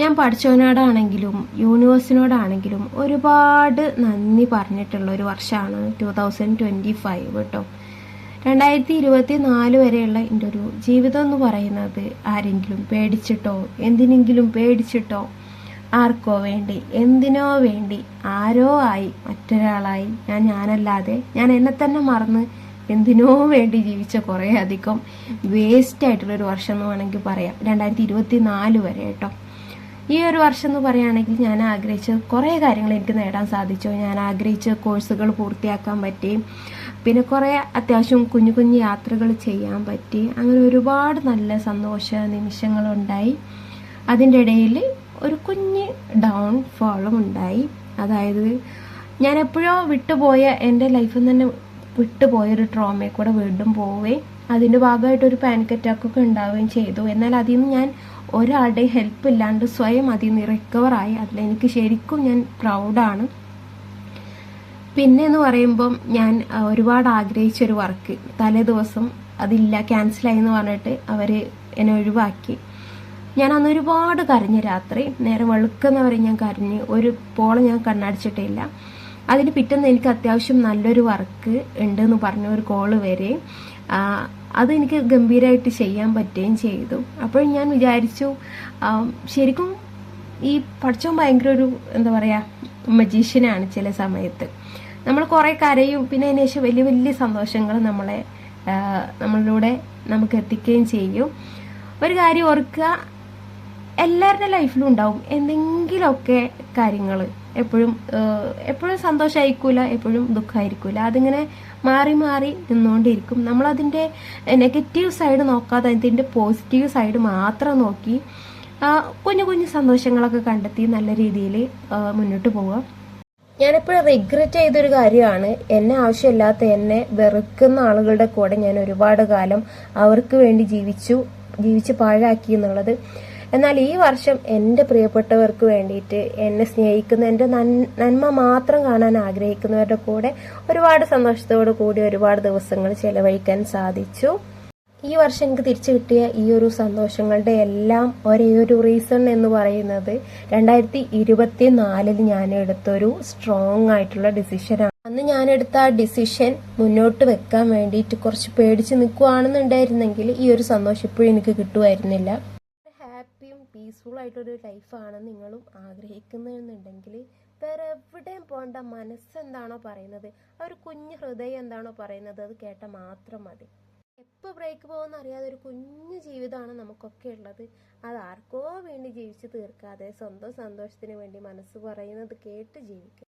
ഞാൻ പഠിച്ചവനോടാണെങ്കിലും യൂണിവേഴ്സിനോടാണെങ്കിലും ഒരുപാട് നന്ദി പറഞ്ഞിട്ടുള്ള ഒരു വർഷമാണ് ടു തൗസൻഡ് ട്വന്റി ഫൈവ് കേട്ടോ. രണ്ടായിരത്തി ഇരുപത്തി നാല് വരെയുള്ള എന്റെ ഒരു ജീവിതം എന്ന് പറയുന്നത് ആരെങ്കിലും പേടിച്ചിട്ടോ എന്തിനെങ്കിലും പേടിച്ചിട്ടോ ആർക്കോ വേണ്ടി എന്തിനോ വേണ്ടി ആരോ ആയി മറ്റൊരാളായി ഞാൻ ഞാനല്ലാതെ ഞാൻ എന്നെ തന്നെ മറന്ന് എന്തിനോ വേണ്ടി ജീവിച്ച കുറേ അധികം വേസ്റ്റ് ആയിട്ടുള്ളൊരു വർഷം എന്ന് വേണമെങ്കിൽ പറയാം. രണ്ടായിരത്തി ഇരുപത്തി നാല് വരെ കേട്ടോ. ഈ ഒരു വർഷം എന്ന് പറയുകയാണെങ്കിൽ ഞാൻ ആഗ്രഹിച്ച കുറേ കാര്യങ്ങൾ എനിക്ക് നേടാൻ സാധിച്ചു. ഞാൻ ആഗ്രഹിച്ച കോഴ്സുകൾ പൂർത്തിയാക്കാൻ പറ്റി. പിന്നെ കുറേ അത്യാവശ്യം കുഞ്ഞു കുഞ്ഞു യാത്രകൾ ചെയ്യാൻ പറ്റി. അങ്ങനെ ഒരുപാട് നല്ല സന്തോഷ നിമിഷങ്ങളുണ്ടായി. അതിന്റെ ഇടയിൽ ഒരു കുഞ്ഞ് ഡൗൺ ഫോളും ഉണ്ടായി. അതായത് ഞാൻ എപ്പോഴോ വിട്ടുപോയ എന്റെ ലൈഫിൽ നിന്ന് വിട്ടുപോയൊരു ട്രോമയിൽ കൂടെ വീണ്ടും പോവുകയും അതിന്റെ ഭാഗമായിട്ട് ഒരു പാനിക് അറ്റാക്ക് ഒക്കെ ഉണ്ടാവുകയും ചെയ്തു. എന്നാൽ അതിൽ നിന്ന് ഞാൻ ഒരാളുടെ ഹെൽപ്പ് ഇല്ലാണ്ട് സ്വയം അതിൽ നിന്ന് റിക്കവറായി അതിൽ എനിക്ക് ശരിക്കും ഞാൻ പ്രൗഡാണ് പിന്നെ എന്ന് പറയുമ്പം ഞാൻ ഒരുപാട് ആഗ്രഹിച്ച ഒരു വർക്ക് തലേ ദിവസം അതില്ല ക്യാൻസലായി എന്ന് പറഞ്ഞിട്ട് അവർ എന്നെ ഒഴിവാക്കി. ഞാൻ അന്ന് ഒരുപാട് കരഞ്ഞു രാത്രി. നേരെ വെളുക്കുന്നവരെ ഞാൻ കരഞ്ഞ്. ഒരു പോളെ ഞാൻ കണ്ണടിച്ചിട്ടില്ല അതിന് പിറ്റേന്ന് എനിക്ക് അത്യാവശ്യം നല്ലൊരു വർക്ക് ഉണ്ട് എന്ന് പറഞ്ഞ ഒരു കോൾ വരെ ആ, അത് എനിക്ക് ഗംഭീരമായിട്ട് ചെയ്യാൻ പറ്റുകയും ചെയ്തു. അപ്പോൾ ഞാൻ വിചാരിച്ചു ശരിക്കും ഈ പഠിച്ചോൻ ഭയങ്കര ഒരു എന്താ പറയുക മജീഷ്യനാണ് ചില സമയത്ത്. നമ്മൾ കുറേ കരയും പിന്നെ അതിന് ശേഷം വലിയ വലിയ സന്തോഷങ്ങൾ നമ്മളെ നമ്മളിലൂടെ നമുക്ക് എത്തിക്കുകയും ചെയ്യും. ഒരു കാര്യം ഓർക്കുക എല്ലാവരുടെ ലൈഫിലും ഉണ്ടാവും എന്തെങ്കിലുമൊക്കെ കാര്യങ്ങൾ എപ്പോഴും എപ്പോഴും സന്തോഷമായിരിക്കൂല എപ്പോഴും ദുഃഖമായിരിക്കൂല അതിങ്ങനെ മാറി മാറി നിന്നുകൊണ്ടിരിക്കും നമ്മളതിന്റെ നെഗറ്റീവ് സൈഡ് നോക്കാതെ അതിന്റെ പോസിറ്റീവ് സൈഡ് മാത്രം നോക്കി കുഞ്ഞു കുഞ്ഞു സന്തോഷങ്ങളൊക്കെ കണ്ടെത്തി നല്ല രീതിയിൽ മുന്നോട്ട് പോവുക. ഞാനെപ്പോഴും റിഗ്രറ്റ് ചെയ്തൊരു കാര്യമാണ്. എന്നെ ആവശ്യമില്ലാത്ത എന്നെ വെറുക്കുന്ന ആളുകളുടെ കൂടെ ഞാൻ ഒരുപാട് കാലം അവർക്ക് വേണ്ടി ജീവിച്ചു ജീവിച്ച് പാഴാക്കി എന്നുള്ളത്. എന്നാൽ ഈ വർഷം എന്റെ പ്രിയപ്പെട്ടവർക്ക് വേണ്ടിയിട്ട് എന്നെ സ്നേഹിക്കുന്ന എന്റെ നന്മ മാത്രം കാണാൻ ആഗ്രഹിക്കുന്നവരുടെ കൂടെ ഒരുപാട് സന്തോഷത്തോടു കൂടി ഒരുപാട് ദിവസങ്ങൾ ചെലവഴിക്കാൻ സാധിച്ചു. ഈ വർഷം എനിക്ക് തിരിച്ചു കിട്ടിയ ഈ ഒരു സന്തോഷങ്ങളുടെ എല്ലാം ഒരേ ഒരു റീസൺ എന്ന് പറയുന്നത് രണ്ടായിരത്തി ഇരുപത്തി നാലിൽ ഞാൻ എടുത്തൊരു സ്ട്രോങ് ആയിട്ടുള്ള ഡിസിഷനാണ് അന്ന് ഞാൻ എടുത്ത ആ ഡിസിഷൻ മുന്നോട്ട് വെക്കാൻ വേണ്ടിയിട്ട് കുറച്ച് പേടിച്ച് നിൽക്കുവാണെന്നുണ്ടായിരുന്നെങ്കിൽ ഈ ഒരു സന്തോഷം ഇപ്പോഴും എനിക്ക് കിട്ടുമായിരുന്നില്ല. പീസ്ഫുൾ ആയിട്ടൊരു ലൈഫാണ് നിങ്ങളും ആഗ്രഹിക്കുന്നതെന്നുണ്ടെങ്കിൽ വേറെ എവിടെയും പോകേണ്ട മനസ്സെന്താണോ പറയുന്നത്? ആ ഒരു കുഞ്ഞു ഹൃദയം എന്താണോ പറയുന്നത്? അത് കേട്ടാൽ മാത്രം മതി. എപ്പോൾ ബ്രേക്ക് പോകുമെന്ന് അറിയാതെ ഒരു കുഞ്ഞു ജീവിതമാണ് നമുക്കൊക്കെ ഉള്ളത്. അത് ആർക്കോ വേണ്ടി ജീവിച്ചു തീർക്കാതെ സ്വന്തം സന്തോഷത്തിന് വേണ്ടി മനസ്സ് പറയുന്നത് കേട്ട് ജീവിക്കുക.